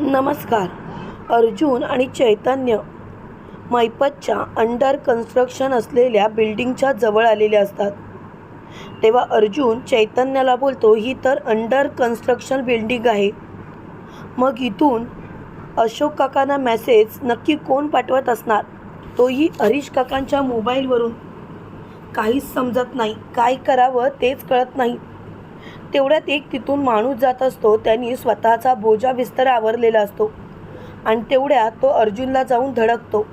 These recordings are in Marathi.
नमस्कार. अर्जुन आणि चैतन्य मैपतच्या अंडर कन्स्ट्रक्शन असलेल्या बिल्डिंगच्या जवळ आलेले असतात. तेव्हा अर्जुन चैतन्याला बोलतो ही तर अंडर कन्स्ट्रक्शन बिल्डिंग आहे. मग इथून अशोक काकांना मेसेज नक्की कोण पाठवत असणार? तोही हरीश काकांच्या मोबाईलवरून काहीच समजत नाही. काय करावं तेच कळत नाही. तेवढ्यात एक तिथून माणूस जात असतो त्यांनी स्वतःचा बोजा विस्तार आवरलेला असतो. आणि तेवढ्यात तो अर्जुनला जाऊन धडकतो.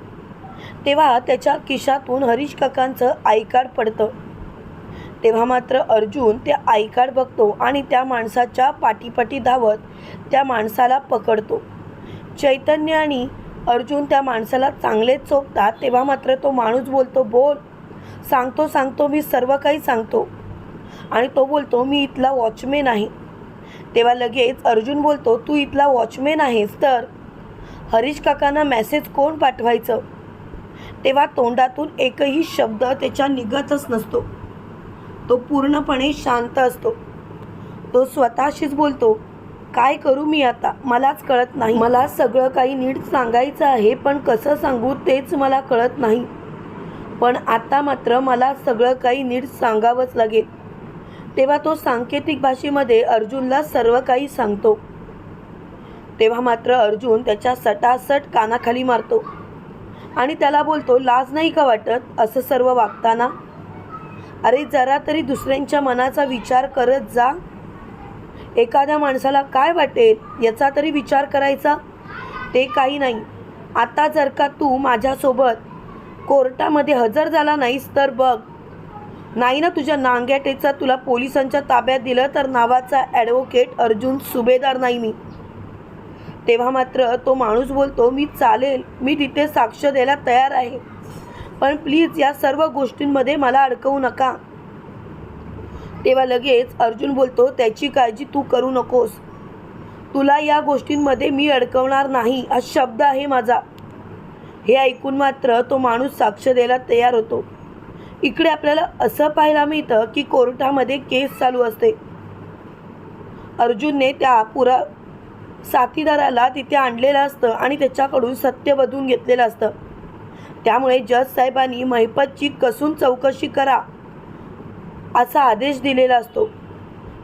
तेव्हा त्याच्या खिशातून हरीश काकांचं आय कार्ड पडतं. तेव्हा मात्र अर्जुन ते आय कार्ड बघतो आणि त्या माणसाच्या पाठीपाठी धावत त्या माणसाला पकडतो. चैतन्य आणि अर्जुन त्या माणसाला चांगलेच चोपतात तेव्हा मात्र तो माणूस बोलतो बोल. सांगतो सांगतो मी सर्व काही सांगतो. आणि तो बोलतो मी इथला वॉचमेन आहे. तेव्हा लगेच अर्जुन बोलतो तू इथला वॉचमेन आहेस तर? हरीश काकांना मेसेज कोण पाठवायचं? तेव्हा तोंडातून एकही शब्द त्याच्या निघतच नसतो. तो पूर्णपणे शांत असतो. तो स्वतःशीच बोलतो काय करू मी आता? मलाच कळत नाही. मला सगळं काही नीट सांगायचं आहे पण कसं सांगू तेच मला कळत नाही. पण आता मात्र मला सगळं काही नीट सांगावंच लागेल. तेव्हा तो सांकेतिक भाषेमध्ये अर्जुनला सर्व काही सांगतो. तेव्हा मात्र अर्जुन त्याच्या सटासट कानाखाली मारतो आणि त्याला बोलतो लाज नाही का वाटत असं सर्व वागताना? अरे जरा तरी दुसऱ्यांच्या मनाचा विचार करत जा. एखाद्या माणसाला काय वाटेल याचा तरी विचार करायचा? ते काही नाही. आता जर का तू माझ्यासोबत कोर्टामध्ये हजर झाला नाहीस तर बघ. नाही ना तुझ्या नांग्याटेचा तुला पोलिसांच्या ताब्यात दिलं तर नावाचा ॲडव्होकेट अर्जुन सुभेदार नाही मी. तेव्हा मात्र तो माणूस बोलतो मी चालेल मी तिथे साक्ष द्यायला तयार आहे. पण प्लीज या सर्व गोष्टींमध्ये मला अडकवू नका. तेव्हा लगेच अर्जुन बोलतो त्याची काळजी तू करू नकोस. तुला या गोष्टींमध्ये मी अडकवणार नाही हा शब्द आहे माझा. हे ऐकून मात्र तो माणूस साक्ष द्यायला तयार होतो. इकडे आपल्याला असं पाहायला मिळतं की कोर्टामध्ये केस चालू असते. अर्जुनने त्या पुरा साथीदाराला तिथे आणलेलं असतं आणि त्याच्याकडून सत्य बदलून घेतलेलं असतं. त्यामुळे जज साहेबांनी महिपतची कसून चौकशी करा असा आदेश दिलेला असतो.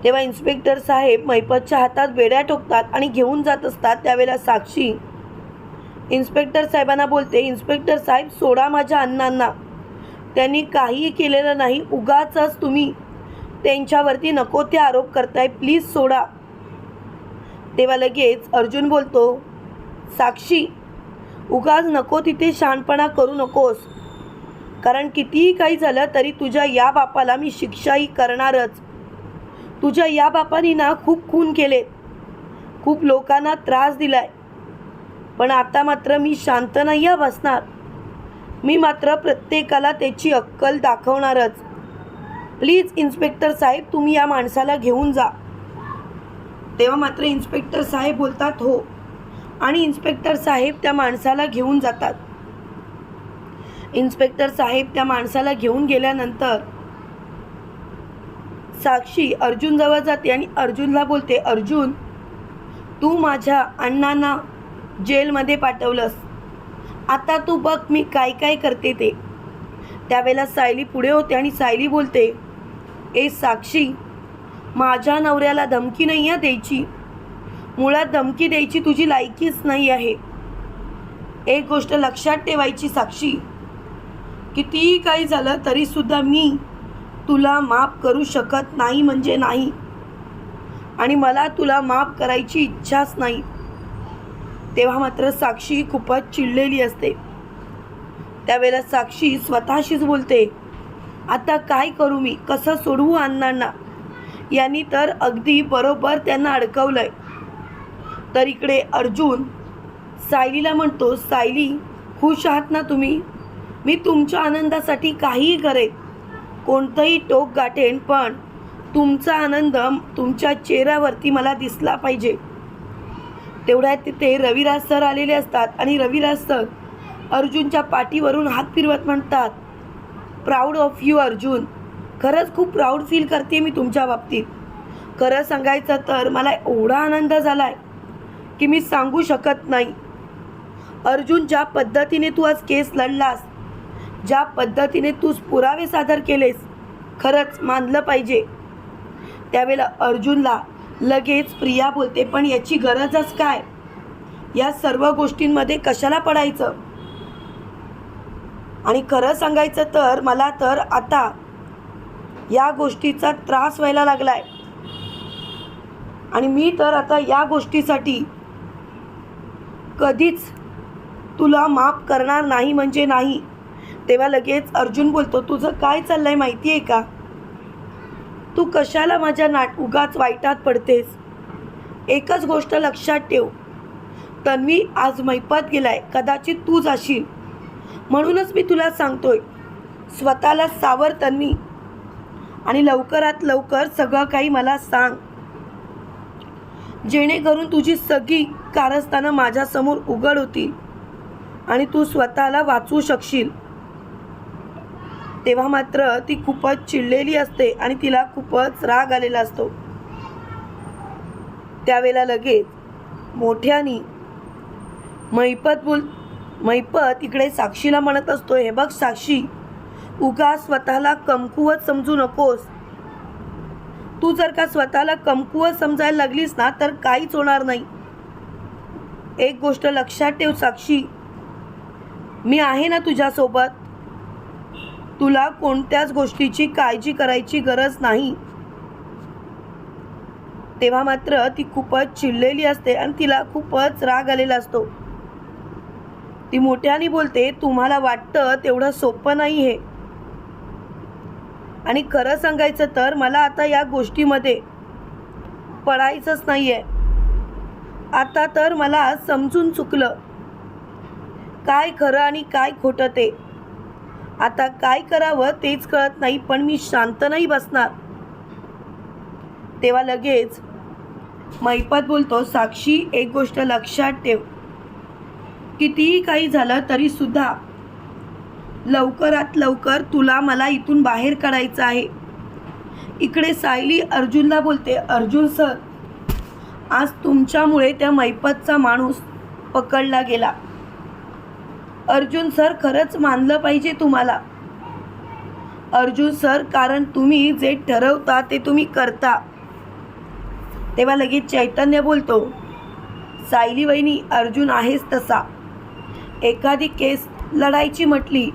तेव्हा इन्स्पेक्टर साहेब महिपतच्या हातात बेड्या ठोकतात आणि घेऊन जात असतात त्यावेळेला साक्षी. इन्स्पेक्टर साहेबांना बोलते इन्स्पेक्टर साहेब सोडा माझ्या अण्णांना. त्यांनी काहीही केलेलं नाही. उगाचच तुम्ही त्यांच्यावरती नको ते आरोप करताय. प्लीज सोडा. तेव्हा लगेच अर्जुन बोलतो साक्षी उगाच नको तिथे शहाणपणा करू नकोस. कारण कितीही काही झालं तरी तुझ्या या बापाला मी शिक्षाही करणारच. तुझ्या या बापानी ना खूप खून केले. खूप लोकांना त्रास दिलाय. पण आता मात्र मी शांत नाही बसणार. मी मात्र प्रत्येकाला त्याची अक्कल दाखवणारच. प्लीज इन्स्पेक्टर साहेब तुम्ही या माणसाला घेऊन जा. तेव्हा मात्र इन्स्पेक्टर साहेब बोलतात हो. आणि इन्स्पेक्टर साहेब त्या माणसाला घेऊन जातात. इन्स्पेक्टर साहेब त्या माणसाला घेऊन गेल्यानंतर साक्षी अर्जुनजवळ जाते आणि अर्जुनला बोलते अर्जुन तू माझ्या अण्णांना जेलमध्ये पाठवलंस. आता तू बघ मी काय काय करते ते. त्यावेळेला सायली पुढे होते आणि सायली बोलते ए साक्षी माझ्या नवऱ्याला धमकी नाही आहे द्यायची. मुळात धमकी द्यायची तुझी लायकीच नाही आहे. एक गोष्ट लक्षात ठेवायची साक्षी कितीही काही झालं तरीसुद्धा मी तुला माफ करू शकत नाही म्हणजे नाही. आणि मला तुला माफ करायची इच्छाच नाही. तेव्हा मात्र साक्षी खूपच चिडलेली असते. त्यावेळेला साक्षी स्वतःशीच बोलते आता काय करू मी? कसं सोडवू अण्णांना? यांनी तर अगदी बरोबर त्यांना अडकवलंय. तर इकडे अर्जुन सायलीला म्हणतो सायली खुश आहात ना तुम्ही? मी तुमच्या आनंदासाठी काहीही करेन कोणतंही टोक गाठेन पण तुमचा आनंद तुमच्या चेहऱ्यावरती मला दिसला पाहिजे. तेवढ्यात तिथे रविराज सर आलेले असतात आणि रविराज सर अर्जुनच्या पाठीवरून हात फिरवत म्हणतात प्राऊड ऑफ यू अर्जुन. खरंच खूप प्राऊड फील करते मी तुमच्या बाबतीत. खरं सांगायचं तर मला एवढा आनंद झाला आहे की मी सांगू शकत नाही. अर्जुन ज्या पद्धतीने तू आज केस लढलास ज्या पद्धतीने तूच पुरावे सादर केलेस खरंच मानलं पाहिजे. त्यावेळेला अर्जुनला लगेच प्रिया बोलते पण याची गरजच काय? या सर्व गोष्टींमध्ये कशाला पडायचं? आणि खरं सांगायचं तर मला तर आता या गोष्टीचा त्रास व्हायला लागलाय. आणि मी तर आता या गोष्टीसाठी कधीच तुला माफ करणार नाही म्हणजे नाही. तेव्हा लगेच अर्जुन बोलतो तुझं काय चाललंय माहिती आहे का? तू कशाला माझ्या नाट उगाच वाईटात पडतेस? एकच गोष्ट लक्षात ठेव. तन्वी आज मैपात गेलाय कदाचित तू जाशील. म्हणूनच मी तुला सांगतोय स्वतःला सावर तन्वी. आणि लवकरात लवकर सगळं काही मला सांग. जेणेकरून तुझी सगळी कारस्थानं माझ्यासमोर उघड होतील आणि तू स्वतःला वाचवू शकशील. तेव्हा मात्र ती खूपच चिडलेली असते आणि तिला खूपच राग आलेला असतो. त्यावेळेला लगेच मोठ्यानी मैपत बोल मैपत इकडे साक्षीला म्हणत असतो हे बघ साक्षी उगा स्वतःला कमकुवत समजू नकोस. तू जर का स्वतःला कमकुवत समजायला लागलीस ना तर काहीच होणार नाही. एक गोष्ट लक्षात ठेव साक्षी मी आहे ना तुझ्यासोबत. तुला कोणत्याच गोष्टीची काळजी करायची गरज नाही. तेव्हा मात्र ती खूपच चिडलेली असते आणि तिला खूपच राग आलेला असतो. ती मोठ्याने बोलते तुम्हाला वाटतं तेवढं सोपं नाही हे आणि खरं सांगायचं तर मला आता या गोष्टीमध्ये पडायचंच नाही आहे आता तर मला समजून चुकलं. काय खरं आणि काय खोटं ते. आता काय करावं तेच कळत नाही पण मी शांत नाही बसणार. तेव्हा लगेच मैपत बोलतो साक्षी एक गोष्ट लक्षात ठेव. कितीही काही झालं तरी सुद्धा लवकरात लवकर तुला मला इथून बाहेर काढायचं आहे. इकडे सायली अर्जुनला बोलते अर्जुन सर आज तुमच्यामुळे त्या मैपतचा माणूस पकडला गेला. अर्जुन सर खरंच मानलं पाहिजे तुम्हाला. अर्जुन सर कारण तुम्ही जे ठरवता ते तुम्ही करता. तेव्हा लगेच चैतन्य बोलतो सायली वहिनी अर्जुन आहेस तसा. एखादी केस लढायची म्हटली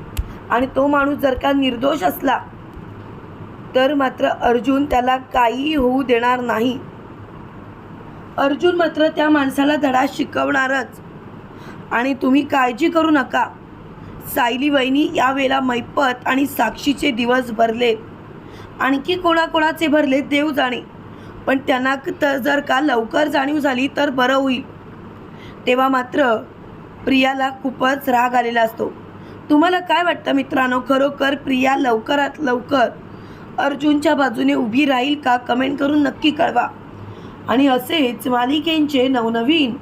आणि तो माणूस जर का निर्दोष असला तर मात्र अर्जुन त्याला काहीही होऊ देणार नाही. अर्जुन मात्र त्या माणसाला धडा शिकवणारच. आणि तुम्ही काळजी करू नका. सायली वहिनी यावेळेला मैपत आणि साक्षीचे दिवस भरले. आणखी कोणाकोणाचे भरले देव जाणे. पण त्यांना तर जर का लवकर जाणीव झाली तर बरं होईल. तेव्हा मात्र प्रियाला खूपच राग आलेला असतो. तुम्हाला काय वाटतं मित्रांनो? खरोखर प्रिया लवकरात लवकर अर्जुनच्या बाजूने उभी राहील का? कमेंट करून नक्की कळवा. आणि असेच मालिकेंचे नवनवीन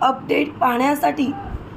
अपडेट पाहण्यासाठी